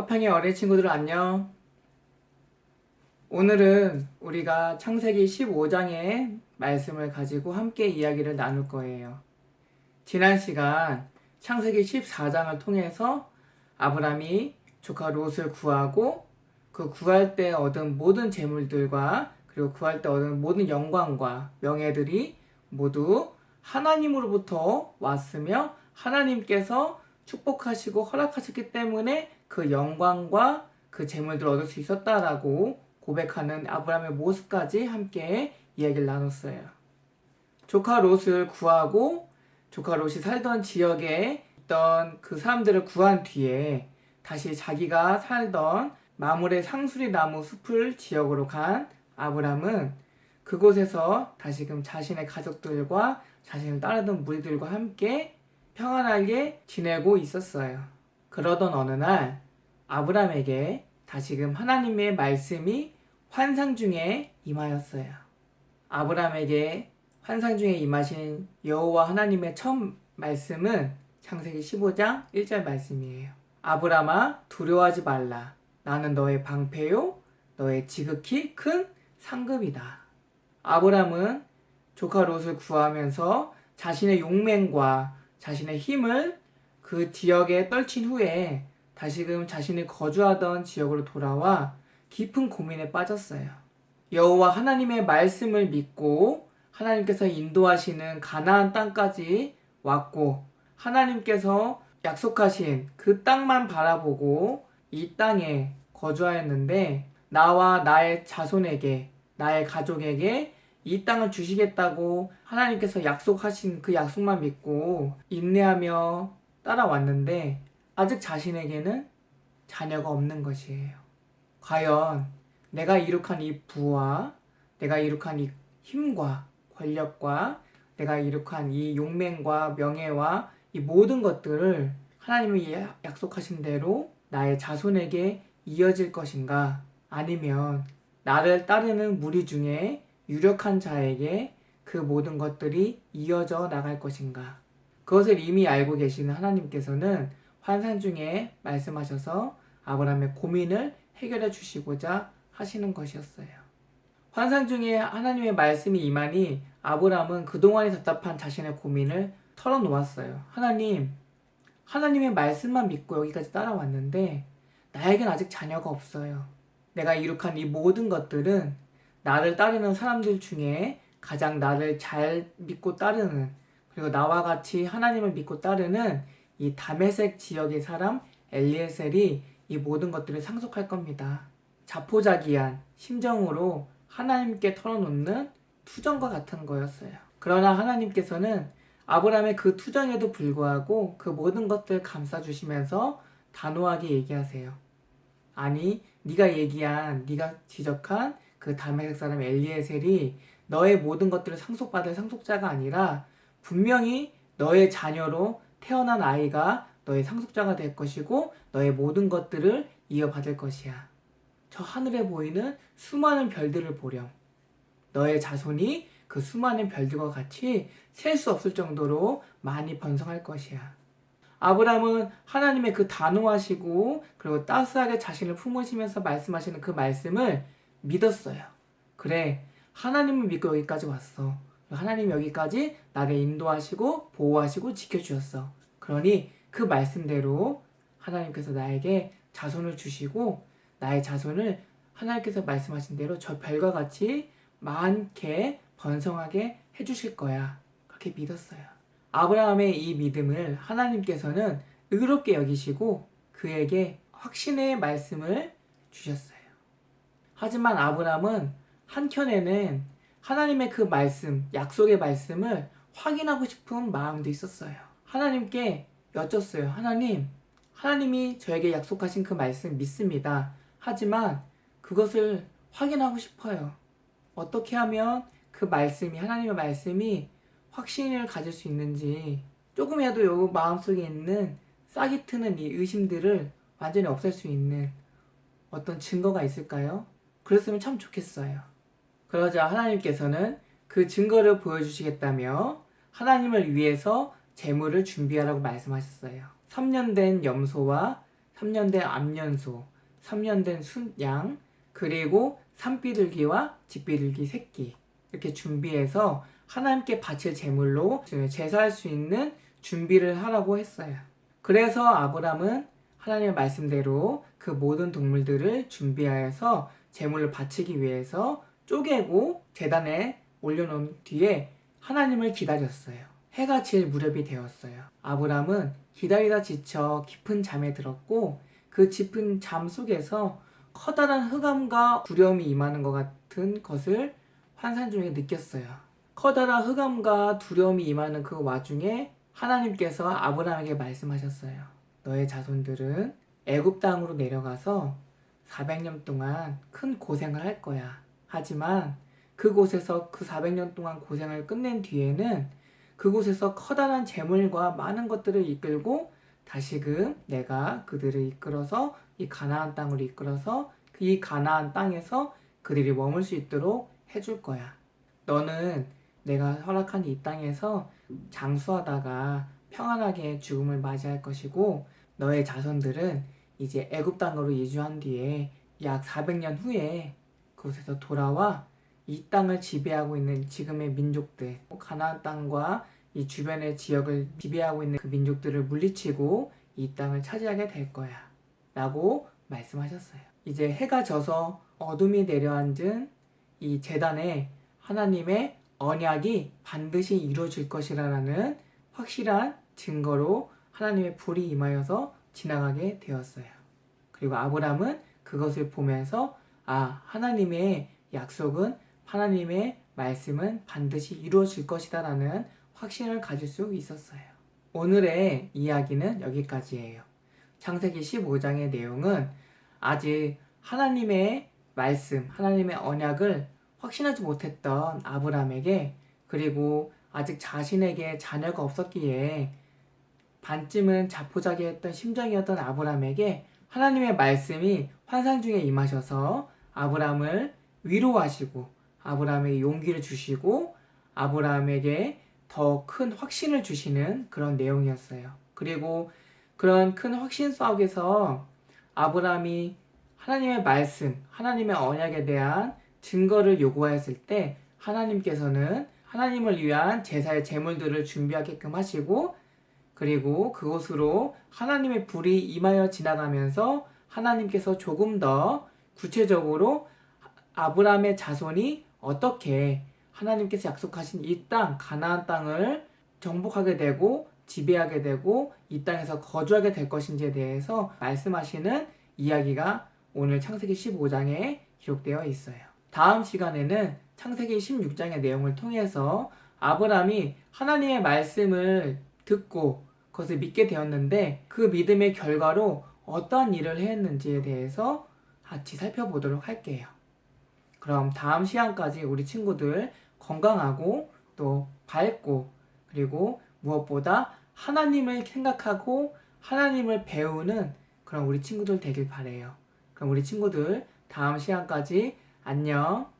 화평의 어린 친구들 안녕. 오늘은 우리가 창세기 15장의 말씀을 가지고 함께 이야기를 나눌 거예요. 지난 시간 창세기 14장을 통해서 아브람이 조카 롯을 구하고 그 구할 때 얻은 모든 재물들과 그리고 구할 때 얻은 모든 영광과 명예들이 모두 하나님으로부터 왔으며 하나님께서 축복하시고 허락하셨기 때문에 그 영광과 그 재물들을 얻을 수 있었다라고 고백하는 아브라함의 모습까지 함께 이야기를 나눴어요. 조카 롯을 구하고 조카 롯이 살던 지역에 있던 그 사람들을 구한 뒤에 다시 자기가 살던 마물의 상수리 나무 숲을 지역으로 간 아브람은 그곳에서 다시금 자신의 가족들과 자신을 따르던 무리들과 함께 평안하게 지내고 있었어요. 그러던 어느 날 아브람에게 다시금 하나님의 말씀이 환상 중에 임하였어요. 아브람에게 환상 중에 임하신 여호와 하나님의 첫 말씀은 창세기 15장 1절 말씀이에요. 아브람아 두려워하지 말라. 나는 너의 방패요 너의 지극히 큰 상급이다. 아브람은 조카 롯을 구하면서 자신의 용맹과 자신의 힘을 그 지역에 떨친 후에 다시금 자신이 거주하던 지역으로 돌아와 깊은 고민에 빠졌어요. 여호와 하나님의 말씀을 믿고 하나님께서 인도하시는 가나안 땅까지 왔고 하나님께서 약속하신 그 땅만 바라보고 이 땅에 거주하였는데 나와 나의 자손에게 나의 가족에게 이 땅을 주시겠다고 하나님께서 약속하신 그 약속만 믿고 인내하며 따라왔는데 아직 자신에게는 자녀가 없는 것이에요. 과연 내가 이룩한 이 부와 내가 이룩한 이 힘과 권력과 내가 이룩한 이 용맹과 명예와 이 모든 것들을 하나님이 약속하신 대로 나의 자손에게 이어질 것인가 아니면 나를 따르는 무리 중에 유력한 자에게 그 모든 것들이 이어져 나갈 것인가 그것을 이미 알고 계시는 하나님께서는 환상 중에 말씀하셔서 아브라함의 고민을 해결해 주시고자 하시는 것이었어요. 환상 중에 하나님의 말씀이 임하니 아브라함은 그동안에 답답한 자신의 고민을 털어놓았어요. 하나님, 하나님의 말씀만 믿고 여기까지 따라왔는데 나에겐 아직 자녀가 없어요. 내가 이룩한 이 모든 것들은 나를 따르는 사람들 중에 가장 나를 잘 믿고 따르는 그리고 나와 같이 하나님을 믿고 따르는 이 다메섹 지역의 사람 엘리에셀이 이 모든 것들을 상속할 겁니다. 자포자기한 심정으로 하나님께 털어놓는 투정과 같은 거였어요. 그러나 하나님께서는 아브라함의 그 투정에도 불구하고 그 모든 것들 감싸주시면서 단호하게 얘기하세요. 아니, 네가 얘기한, 네가 지적한 그 다메섹 사람 엘리에셀이 너의 모든 것들을 상속받을 상속자가 아니라 분명히 너의 자녀로 태어난 아이가 너의 상속자가 될 것이고 너의 모든 것들을 이어받을 것이야. 저 하늘에 보이는 수많은 별들을 보렴. 너의 자손이 그 수많은 별들과 같이 셀 수 없을 정도로 많이 번성할 것이야. 아브라함은 하나님의 그 단호하시고 그리고 따스하게 자신을 품으시면서 말씀하시는 그 말씀을 믿었어요. 그래, 하나님을 믿고 여기까지 왔어. 하나님 여기까지 나를 인도하시고 보호하시고 지켜주셨어. 그러니 그 말씀대로 하나님께서 나에게 자손을 주시고 나의 자손을 하나님께서 말씀하신 대로 저 별과 같이 많게 번성하게 해주실 거야. 그렇게 믿었어요. 아브라함의 이 믿음을 하나님께서는 의롭게 여기시고 그에게 확신의 말씀을 주셨어요. 하지만 아브라함은 한켠에는 하나님의 그 말씀, 약속의 말씀을 확인하고 싶은 마음도 있었어요. 하나님께 여쭸어요. 하나님, 하나님이 저에게 약속하신 그 말씀 믿습니다. 하지만 그것을 확인하고 싶어요. 어떻게 하면 그 말씀이, 하나님의 말씀이 확신을 가질 수 있는지 조금이라도 요 마음속에 있는 싹이 트는 이 의심들을 완전히 없앨 수 있는 어떤 증거가 있을까요? 그랬으면 참 좋겠어요. 그러자 하나님께서는 그 증거를 보여주시겠다며 하나님을 위해서 재물을 준비하라고 말씀하셨어요. 3년 된 염소와 3년 된 암년소, 3년 된 순양, 그리고 산비둘기와 집비둘기 새끼 이렇게 준비해서 하나님께 바칠 제물로 제사할 수 있는 준비를 하라고 했어요. 그래서 아브람은 하나님의 말씀대로 그 모든 동물들을 준비하여서 제물을 바치기 위해서 쪼개고 재단에 올려놓은 뒤에 하나님을 기다렸어요. 해가 질 무렵이 되었어요. 아브람은 기다리다 지쳐 깊은 잠에 들었고 그 깊은 잠 속에서 커다란 흑암과 두려움이 임하는 것 같은 것을 환상 중에 느꼈어요. 커다란 흑암과 두려움이 임하는 그 와중에 하나님께서 아브라함에게 말씀하셨어요. 너의 자손들은 애굽 땅으로 내려가서 400년 동안 큰 고생을 할 거야. 하지만 그곳에서 그 400년 동안 고생을 끝낸 뒤에는 그곳에서 커다란 재물과 많은 것들을 이끌고 다시금 내가 그들을 이끌어서 이 가나안 땅으로 이끌어서 이 가나안 땅에서 그들이 머물 수 있도록 해줄 거야. 너는 내가 허락한 이 땅에서 장수하다가 평안하게 죽음을 맞이할 것이고 너의 자손들은 이제 애굽 땅으로 이주한 뒤에 약 400년 후에 그곳에서 돌아와 이 땅을 지배하고 있는 지금의 민족들 가나안 땅과 이 주변의 지역을 지배하고 있는 그 민족들을 물리치고 이 땅을 차지하게 될 거야 라고 말씀하셨어요 이제 해가 져서 어둠이 내려앉은 이 재단에 하나님의 언약이 반드시 이루어질 것이라는 확실한 증거로 하나님의 불이 임하여서 지나가게 되었어요. 그리고 아브람은 그것을 보면서 아, 하나님의 약속은 하나님의 말씀은 반드시 이루어질 것이다 라는 확신을 가질 수 있었어요. 오늘의 이야기는 여기까지예요. 창세기 15장의 내용은 아직 하나님의 말씀, 하나님의 언약을 확신하지 못했던 아브람에게 그리고 아직 자신에게 자녀가 없었기에 반쯤은 자포자기했던 심정이었던 아브람에게 하나님의 말씀이 환상 중에 임하셔서 아브람을 위로하시고 아브람에게 용기를 주시고 아브람에게 더 큰 확신을 주시는 그런 내용이었어요. 그리고 그런 큰 확신 속에서 아브람이 하나님의 말씀, 하나님의 언약에 대한 증거를 요구하였을 때 하나님께서는 하나님을 위한 제사의 제물들을 준비하게끔 하시고 그리고 그곳으로 하나님의 불이 임하여 지나가면서 하나님께서 조금 더 구체적으로 아브라함의 자손이 어떻게 하나님께서 약속하신 이 땅, 가나안 땅을 정복하게 되고 지배하게 되고 이 땅에서 거주하게 될 것인지에 대해서 말씀하시는 이야기가 오늘 창세기 15장에 기록되어 있어요. 다음 시간에는 창세기 16장의 내용을 통해서 아브람이 하나님의 말씀을 듣고 그것을 믿게 되었는데 그 믿음의 결과로 어떠한 일을 했는지에 대해서 같이 살펴보도록 할게요. 그럼 다음 시간까지 우리 친구들 건강하고 또 밝고 그리고 무엇보다 하나님을 생각하고 하나님을 배우는 그런 우리 친구들 되길 바래요. 그럼 우리 친구들 다음 시간까지 안녕.